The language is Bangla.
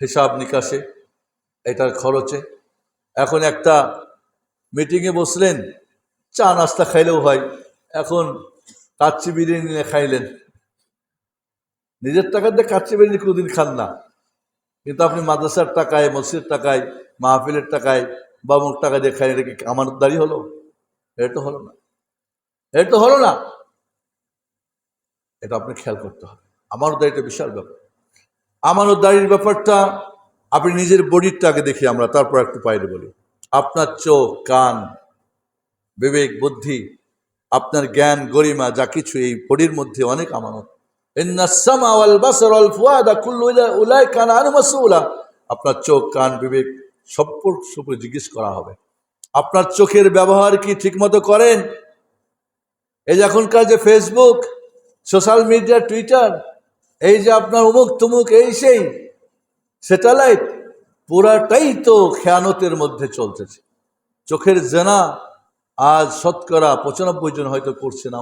হিসাব নিকাশে, এটার খরচে। এখন একটা মিটিংয়ে বসলেন, চা নাস্তা খাইলেও হয়, এখন কাচ্চি বিরিয়ানি নিয়ে খাইলেন। নিজের টাকা দিয়ে কাচ্চি বিরিয়ানি কোনোদিন খান না। কিন্তু আপনি মাদ্রাসার টাকায়, মসজিদের টাকায়, মাহফিলের টাকায় বা মুখ টাকা দিয়ে খাই এটা কি আমার দাড়ি হলো? এটা তো হলো না। এটা তো হলো না। এটা আপনি খেয়াল করতে হবে। আমারও দাড়িটা বিশাল ব্যাপার। আমারও দাড়ির ব্যাপারটা আপনি নিজের বডিরটা আগে দেখি আমরা তারপর একটু বাইরে বলি। আপনার চোখ, কান, বিবেক, বুদ্ধি, আপনার জ্ঞান, গরিমা, যা কিছু এই বডির মধ্যে অনেক আমানত। আপনার চোখ, কান, বিবেক সব উপরে জিজ্ঞেস করা হবে। আপনার চোখের ব্যবহার কি ঠিকমতো করেন? এই এখনকার যে ফেসবুক সোশ্যাল মিডিয়া টুইটার এই যে আপনার উমুক তুমুক, এই সেই স্যাটেলাইট, পুরাটাই তো খেয়ানতের মধ্যে চলতেছে। চোখের জেনা আজ শতকরা পঁচানব্বই জন হয়তো করছে না